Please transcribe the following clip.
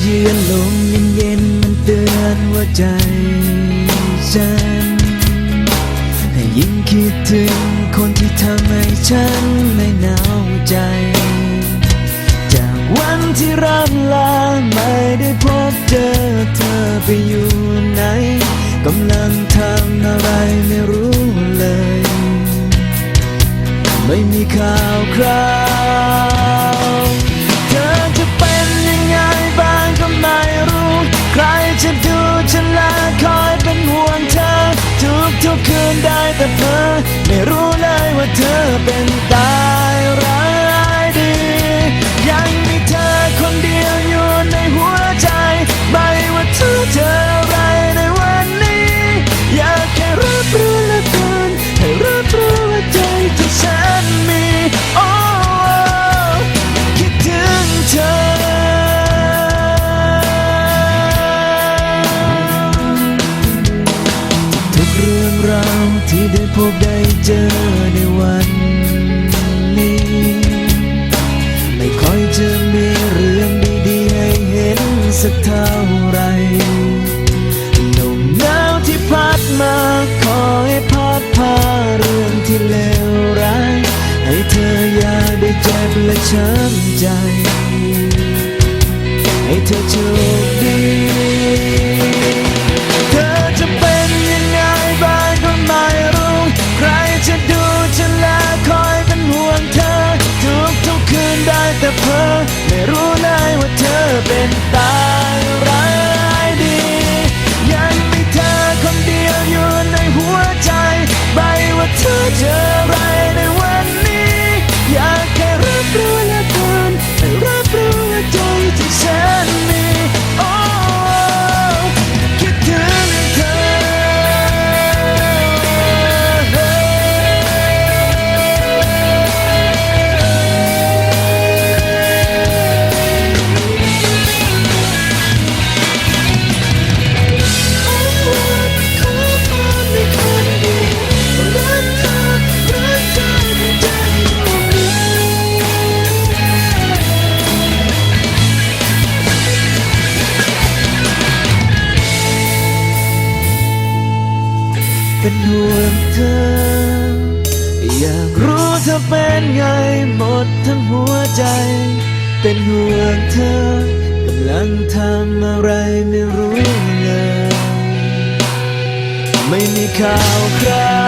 เยือนลมเย็นๆมันเตือนว่าใจฉันยิ่งคิดถึงคนที่ทำให้ฉันไม่หนาวใจ จากวันที่ร่ำลาไม่ได้พบเจอเธอไปอยู่ไหนกำลังทำอะไรไม่รู้เลย ไม่มีข่าวคราว ดูฉันละคอยเป็นห่วงเธอ ทุกทุกคืนได้แต่เพ้อไม่รู้เลยว่าเธอเป็นตา ได้พบได้เจอในวันนี้ ไม่ค่อยจะมีเรื่องดีๆให้เห็นสักเท่าไหรลมหนาวที่พัดมาขอให้พัดพาเรื่องที่เลวร้ายให้เธออย่าได้เจ็บและช้ำใจ ให้เธอโชคดี ไม่รู้เลยว่าเธอเป็นตา เป็นห่วงเธอ อยากรู้เธอเป็นไงหมดทั้งหัวใจ เป็นห่วงเธอกำลังทำอะไรไม่รู้เลย ไม่มีข่าวคราว